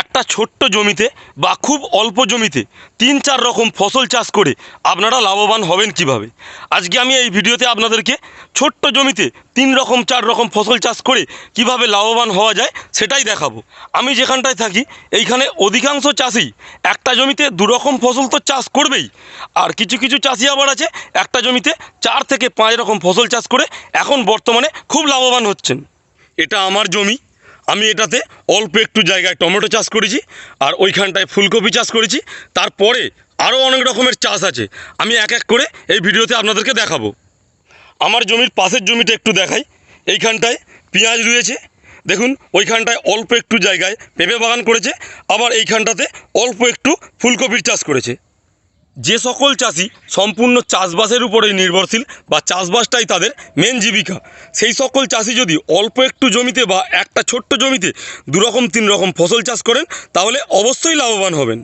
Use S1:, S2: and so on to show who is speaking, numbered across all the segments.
S1: একটা ছোট্ট জমিতে বা খুব অল্প জমিতে তিন চার রকম ফসল চাষ করে আপনারা লাভবান হবেন কীভাবে? আজকে আমি এই ভিডিওতে আপনাদেরকে ছোট্ট জমিতে তিন রকম, চার রকম ফসল চাষ করে কীভাবে লাভবান হওয়া যায় সেটাই দেখাবো। আমি যেখানটায় থাকি, এইখানে অধিকাংশ চাষি একটা জমিতে দু রকম ফসল তো চাষ করবেই। আর কিছু কিছু চাষি আবার আছে, একটা জমিতে চার থেকে পাঁচ রকম ফসল চাষ করে এখন বর্তমানে খুব লাভবান হচ্ছেন। এটা আমার জমি আমি এটাতে অল্প একটু জায়গায় টমেটো চাষ করেছি, আর ওইখানটায় ফুলকপি চাষ করেছি। তারপরে আরও অনেক রকমের চাষ আছে। আমি এক এক করে এই ভিডিওতে আপনাদেরকে দেখাবো। আমার জমির পাশের জমিটা একটু দেখাই। এইখানটায় পেঁয়াজ রয়েছে। দেখুন, ওইখানটায় অল্প একটু জায়গায় পেঁপে বাগান করেছে। আবার এইখানটাতে অল্প একটু ফুলকপির চাষ করেছে। যে সকল চাষি সম্পূর্ণ চাষবাসের উপরেই নির্ভরশীল বা চাষবাসটাই তাদের মেন জীবিকা, সেই সকল চাষি যদি অল্প একটু জমিতে বা একটা ছোট্ট জমিতে দু রকম তিন রকম ফসল চাষ করেন, তাহলে অবশ্যই লাভবান হবেন।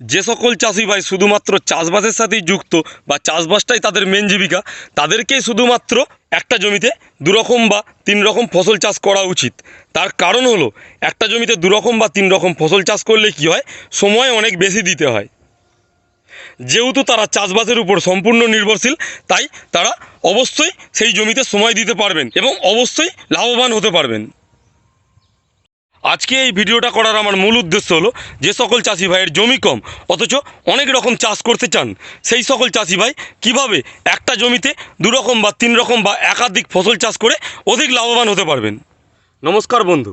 S1: যে সকল চাষি ভাই শুধুমাত্র চাষবাসের সাথেই যুক্ত বা চাষবাসটাই তাদের মেন জীবিকা, তাদেরকেই শুধুমাত্র একটা জমিতে দুরকম বা তিন রকম ফসল চাষ করা উচিত। তার কারণ হলো, একটা জমিতে দুরকম বা তিন রকম ফসল চাষ করলে কি হয়? সময় অনেক বেশি দিতে হয়। যেহেতু তারা চাষবাসের উপর সম্পূর্ণ নির্ভরশীল, তাই তারা অবশ্যই সেই জমিতে সময় দিতে পারবেন এবং অবশ্যই লাভবান হতে পারবেন। আজকে এই ভিডিওটা করার আমার মূল উদ্দেশ্য হলো যে সকল চাষি ভাইয়ের জমি কম, অথচ অনেক রকম চাষ করতে চান। সেই সকল চাষি ভাই কীভাবে একটা জমিতে দুরকম বা তিন রকম বা একাধিক ফসল চাষ করে অধিক লাভবান হতে পারবেন? নমস্কার বন্ধু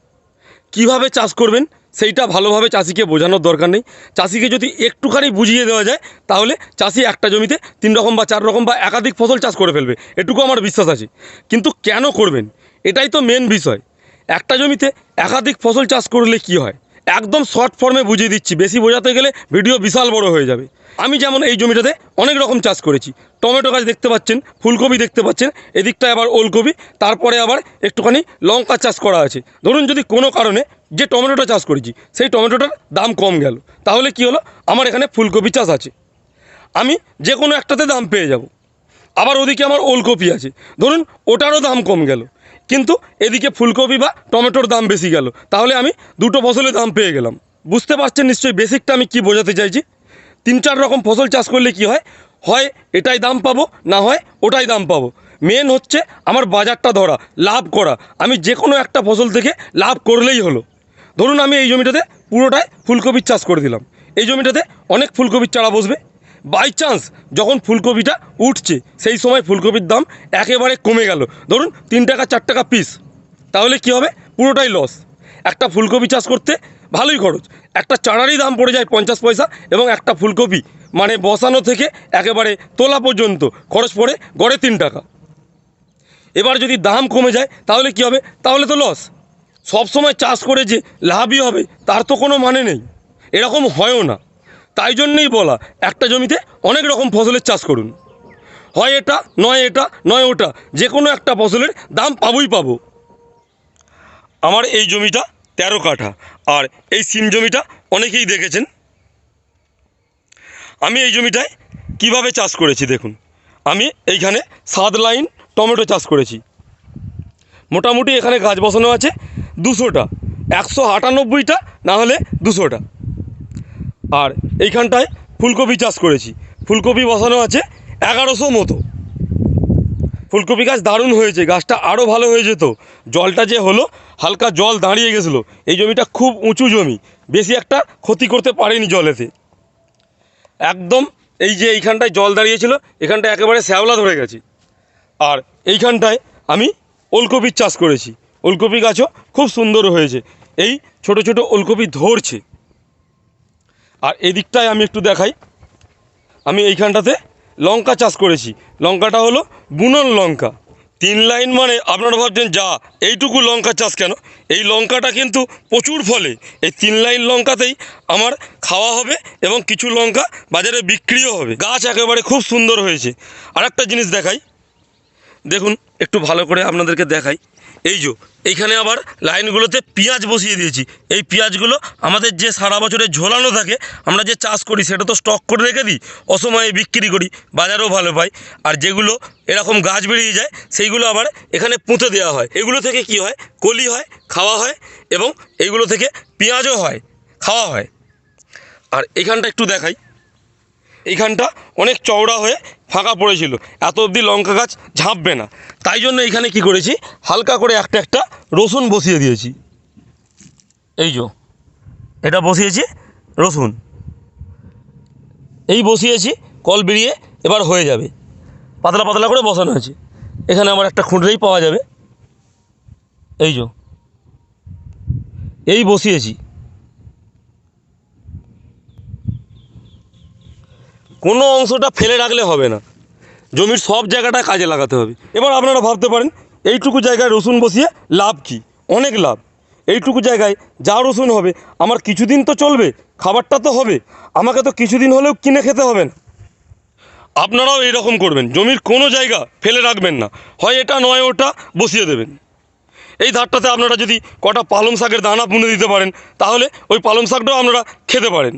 S1: কীভাবে চাষ করবেন, সেইটা ভালোভাবে চাষিকে বোঝানোর দরকার নেই। চাষিকে যদি একটুখানি বুঝিয়ে দেওয়া যায়, তাহলে চাষি একটা জমিতে তিন রকম বা চার রকম বা একাধিক ফসল চাষ করে ফেলবে। এটুকু আমার বিশ্বাস আছে। কিন্তু কেন করবেন? এটাই তো মেন বিষয়। একটা জমিতে একাধিক ফসল চাষ করলে কি হয়? একদম শর্ট ফর্মে বুঝিয়ে দিচ্ছি। বেশি বোঝাতে গেলে ভিডিও বিশাল বড় হয়ে যাবে। আমি যেমন এই জমিটাতে অনেক রকম চাষ করেছি। টমেটো গাছ দেখতে পাচ্ছেন, ফুলকপি দেখতে পাচ্ছেন, এদিকটায় আবার ওলকপি, তারপরে আবার একটুখানি লঙ্কা চাষ করা আছে। ধরুন যদি কোনো কারণে যে টমেটোটা চাষ করেছি, সেই টমেটোটার দাম কম গেল। তাহলে কি হলো? আমার এখানে ফুলকপি চাষ আছে। আমি যে কোনো একটাতে দাম পেয়ে যাব। আবার ওদিকে আমার ওলকপি আছে। ধরুন ওটারও দাম কম গেল। কিন্তু এদিকে ফুলকপি বা টমেটোর দাম বেশি গেল। তাহলে আমি দুটো ফসলের দাম পেয়ে গেলাম। বুঝতে পারছেন নিশ্চয়ই বেসিকটা আমি কি বোঝাতে চাইছি? তিন চার রকম ফসল চাষ করলে কি হয়? হয় এটাই দাম পাবো, না হয় ওটাই দাম পাবো। মেন হচ্ছে আমার বাজারটা ধরা, লাভ করা। আমি যে কোনো একটা ফসল থেকে লাভ করলেই হলো। ধরুন আমি এই জমিটাতে পুরোটাই ফুলকপির চাষ করে দিলাম। এই জমিটাতে অনেক ফুলকপির চারা বসবে। বাই চান্স যখন ফুলকপিটা উঠছে, সেই সময় ফুলকপির দাম একেবারে কমে গেল। ধরুন, তিন টাকা, চার টাকা পিস তাহলে কি হবে? পুরোটাই লস একটা ফুলকপি চাষ করতে ভালোই খরচ। একটা চারারই দাম পড়ে যায় পঞ্চাশ পয়সা এবং একটা ফুলকপি মানে বসানো থেকে একেবারে তোলা পর্যন্ত খরচ পড়ে গড়ে তিন টাকা। এবার যদি দাম কমে যায়, তাহলে কি হবে? তাহলে তো লস সব সময় চাষ করে যে লাভই হবে, তার তো কোনো মানে নেই। এরকম হয়ও না। তাই জন্যেই বলা, একটা জমিতে অনেক রকম ফসলের চাষ করুন। হয় এটা, নয় এটা, নয় ওটা যে কোনো একটা ফসলের দাম পাবোই পাবো। আমার এই জমিটা তেরো কাঠা, আর এই সিম জমিটা অনেকেই দেখেছেন। আমি এই জমিটায় কীভাবে চাষ করেছি দেখুন। আমি এইখানে সাত লাইন টমেটো চাষ করেছি। মোটামুটি এখানে গাছ বসানো আছে দুশোটা, একশো আটানব্বইটা না হলে দুশোটা। আর এইখানটায় ফুলকপি চাষ করেছি। ফুলকপি বসানো আছে এগারোশো মতো। ফুলকপি গাছ দারুণ হয়েছে, গাছটা আরও ভালো হয়ে যেত। জলটা যে হলো, হালকা জল দাঁড়িয়ে গেছিল। এই জমিটা খুব উঁচু জমি, বেশি একটা ক্ষতি করতে পারেনি জলেতে। একদম এই যে এইখানটায় জল দাঁড়িয়েছিল এখানটায় একেবারে শ্যাওলা ধরে গেছে। আর এইখানটায় আমি ওলকপির চাষ করেছি। ওলকপি গাছও খুব সুন্দর হয়েছে। এই ছোট ছোট ওলকপি ধরছে। আর এদিকটায় আমি একটু দেখাই। আমি এইখানটাতে লঙ্কা চাষ করেছি। লঙ্কাটা হলো বুনন লঙ্কা। তিন লাইন মানে আপনারা ভাবছেন, যা, এইটুকু লঙ্কা চাষ কেন? এই লঙ্কাটা কিন্তু প্রচুর ফলে। এই তিন লাইন লঙ্কাতেই আমার খাওয়া হবে এবং কিছু লঙ্কা বাজারে বিক্রিও হবে। গাছ একেবারে খুব সুন্দর হয়েছে। আর একটা জিনিস দেখাই। দেখুন, একটু ভালো করে আপনাদেরকে দেখাই। এই যে, এইখানে আবার লাইনগুলোতে পেঁয়াজ বসিয়ে দিয়েছি। এই পেঁয়াজগুলো আমাদের যে সারা বছরে ঝোলানো থাকে, আমরা যে চাষ করি, সেটা তো স্টক করে রেখে দিই। অসময়ে বিক্রি করি, বাজারেও ভালো পাই। আর যেগুলো এরকম গাছ বেরিয়ে যায়, সেইগুলো আবার এখানে পুঁতে দেওয়া হয়। এগুলো থেকে কি হয়? কলি হয়, খাওয়া হয় এবং এইগুলো থেকে পেঁয়াজও হয়, খাওয়া হয়। আর এখানটা একটু দেখাই। এইখানটা অনেক চওড়া হয়ে ফাঁকা পড়েছিল। এত অবধি লঙ্কা গাছ ঝাঁপবে না। তাই জন্য এখানে কি করেছি? হালকা করে একটা একটা রসুন বসিয়ে দিয়েছি। এই যো, এটা বসিয়েছি রসুন। এই বসিয়েছি, কল বেরিয়ে এবার হয়ে যাবে। পাতলা পাতলা করে বসানো আছে এখানে আমার একটা খুঁটলেই পাওয়া যাবে। এই যো, এই বসিয়েছি। কোনো অংশটা ফেলে রাখলে হবে না। জমির সব জায়গাটা কাজে লাগাতে হবে। এবার আপনারা ভাবতে পারেন, এইটুকু জায়গায় রসুন বসিয়ে লাভ কি? অনেক লাভ। এইটুকু জায়গায় যা রসুন হবে, আমার কিছুদিন তো চলবে, খাবারটা তো হবে, আমাকে তো কিছুদিন হলেও কিনে খেতে হবে না। আপনারাও এইরকম করবেন, জমির কোনো জায়গা ফেলে রাখবেন না, হয় এটা নয়, ওটা বসিয়ে দেবেন। এই ধারটাতে আপনারা যদি কটা পালং শাকের দানা বুনে দিতে পারেন, তাহলে ওই পালং শাকটাও আপনারা খেতে পারেন।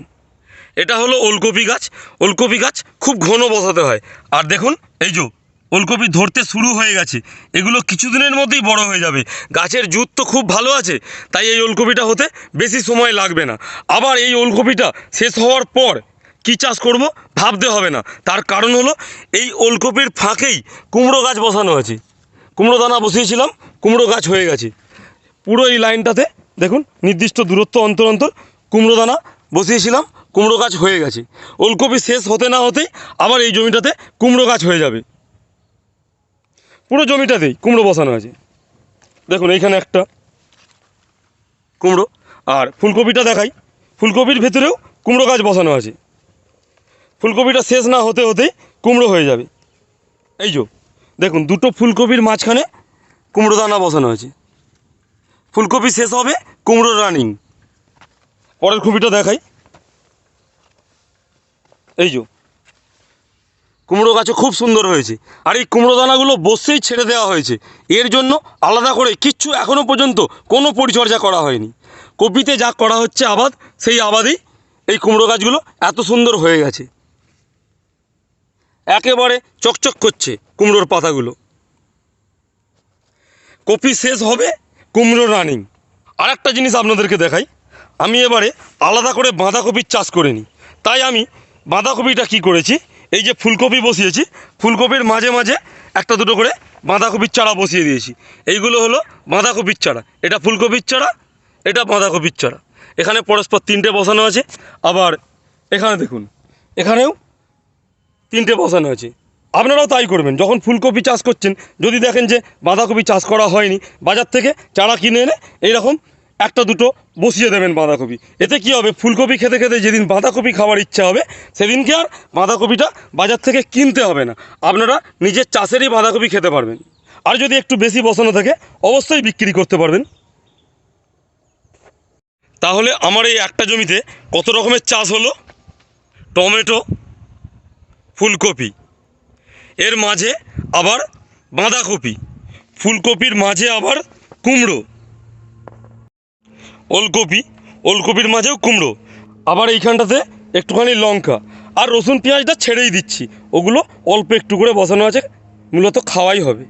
S1: এটা হলো ওলকপি গাছ। ওলকপি গাছ খুব ঘন বসাতে হয়। আর দেখুন, এই যে ওলকপি ধরতে শুরু হয়ে গেছে। এগুলো কিছুদিনের মধ্যেই বড় হয়ে যাবে। গাছের জুত তো খুব ভালো আছে, তাই এই ওলকপিটা হতে বেশি সময় লাগবে না। আবার এই ওলকপিটা শেষ হওয়ার পর কী চাষ করব ভাবতে হবে না। তার কারণ হলো, এই ওলকপির ফাঁকেই কুমড়ো গাছ বসানো আছে। কুমড়ো দানা বসিয়েছিলাম, কুমড়ো গাছ হয়ে গেছে। পুরো এই লাইনটাতে দেখুন, নির্দিষ্ট দূরত্ব অন্তর অন্তর কুমড়ো দানা বসিয়েছিলাম। কুমড়ো গাছ হয়ে গেছে। ওলকপি শেষ হতে না হতেই আবার এই জমিটাতে কুমড়ো গাছ হয়ে যাবে। পুরো জমিটাতেই কুমড়ো বসানো আছে। দেখুন, এইখানে একটা কুমড়ো আর ফুলকপিটা দেখাই। ফুলকপির ভেতরেও কুমড়ো গাছ বসানো আছে। ফুলকপিটা শেষ না হতে হতেই কুমড়ো হয়ে যাবে। এই যো, দেখুন, দুটো ফুলকপির মাঝখানে কুমড়ো দানা বসানো আছে। ফুলকপি শেষ হবে কুমড়ো রানিং। পরের কপিটা দেখাই। এই যো, কুমড়ো গাছও খুব সুন্দর হয়েছে। আর এই কুমড়ো দানাগুলো বসেই ছেড়ে দেওয়া হয়েছে। এর জন্য আলাদা করে কিচ্ছু এখনও পর্যন্ত কোনো পরিচর্যা করা হয়নি। কপিতে যা করা হচ্ছে আবাদ, সেই আবাদেই এই কুমড়ো গাছগুলো এত সুন্দর হয়ে গেছে। একেবারে চকচক করছে কুমড়োর পাতাগুলো। কপি শেষ হবে কুমড়ো রানিং। আর একটা জিনিস আপনাদেরকে দেখাই। আমি এবারে আলাদা করে বাঁধাকপির চাষ করিনি। তাই আমি বাঁধাকপিটা কি করেছি? এই যে ফুলকপি বসিয়েছি। ফুলকপির মাঝে মাঝে একটা দুটো করে বাঁধাকপির চারা বসিয়ে দিয়েছি। এইগুলো হলো বাঁধাকপির চারা। এটা ফুলকপির চারা, এটা বাঁধাকপির চারা। এখানে পরস্পর তিনটে বসানো আছে। আবার এখানে দেখুন, এখানেও তিনটে বসানো আছে। আপনারাও তাই করবেন। যখন ফুলকপি চাষ করছেন, যদি দেখেন যে বাঁধাকপি চাষ করা হয়নি, বাজার থেকে চারা কিনে এনে এইরকম একটা দুটো বসিয়ে দেবেন বাঁধাকপি। এতে কি হবে? ফুলকপি খেতে খেতে যেদিন বাঁধাকপি খাওয়ার ইচ্ছা হবে, সেদিনকে আর বাঁধাকপিটা বাজার থেকে কিনতে হবে না। আপনারা নিজের চাষেরই বাঁধাকপি খেতে পারবেন। আর যদি একটু বেশি বসানো থাকে, অবশ্যই বিক্রি করতে পারবেন। তাহলে আমার এই একটা জমিতে কত রকমের চাষ হলো? টমেটো, ফুলকপি। এর মাঝে আবার বাঁধাকপি। ফুলকপির মাঝে আবার কুমড়ো। ওলকপি, ওলকপির মাঝেও কুমড়ো। আবার এইখানটাতে একটুখানি লঙ্কা আর রসুন পেঁয়াজটা ছেড়েই দিচ্ছি। ওগুলো অল্প একটু করে বসানো আছে, মূলত খাওয়াই হবে।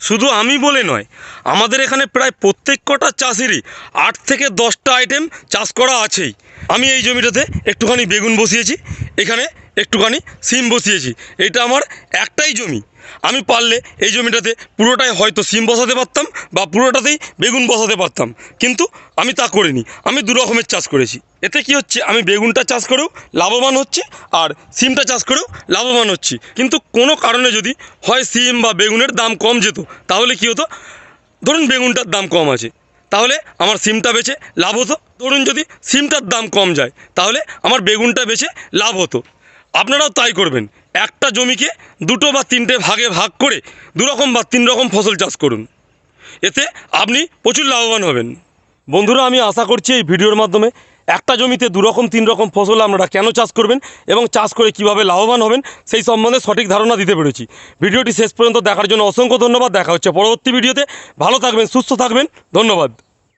S1: শুধু আমি বলে নয়, আমাদের এখানে প্রায় প্রত্যেক কটা চাষিরই আট থেকে দশটা আইটেম চাষ করা আছেই। আমি এই জমিটাতে একটুখানি বেগুন বসিয়েছি, এখানে একটুখানি সিম বসিয়েছি। এটা আমার একটাই জমি। আমি পারলে এই জমিটাতে পুরোটাই হয়তো সিম বসাতে পারতাম বা পুরোটাতেই বেগুন বসাতে পারতাম। কিন্তু আমি তা করিনি। আমি দু রকমের চাষ করেছি। এতে কি হচ্ছে? আমি বেগুনটা চাষ করেও লাভবান হচ্ছে আর সিমটা চাষ করেও লাভবান হচ্ছি। কিন্তু কোনো কারণে যদি হয় সিম বা বেগুনের দাম কম যেত, তাহলে কি হতো? ধরুন বেগুনটার দাম কম আছে, তাহলে আমার সিমটা বেচে লাভ হতো। ধরুন যদি সিমটার দাম কম যায়, তাহলে আমার বেগুনটা বেচে লাভ হতো। আপনারাও তাই করবেন। একটা জমিকে দুটো বা তিনটে ভাগে ভাগ করে দুরকম বা তিন রকম ফসল চাষ করুন। এতে আপনি প্রচুর লাভবান হবেন। বন্ধুরা, আমি আশা করছি এই ভিডিওর মাধ্যমে একটা জমিতে দুরকম তিন রকম ফসল আপনারা কেন চাষ করবেন এবং চাষ করে কীভাবে লাভবান হবেন সেই সম্বন্ধে সঠিক ধারণা দিতে পেরেছি। ভিডিওটি শেষ পর্যন্ত দেখার জন্য অসংখ্য ধন্যবাদ। দেখা হচ্ছে পরবর্তী ভিডিওতে। ভালো থাকবেন, সুস্থ থাকবেন। ধন্যবাদ।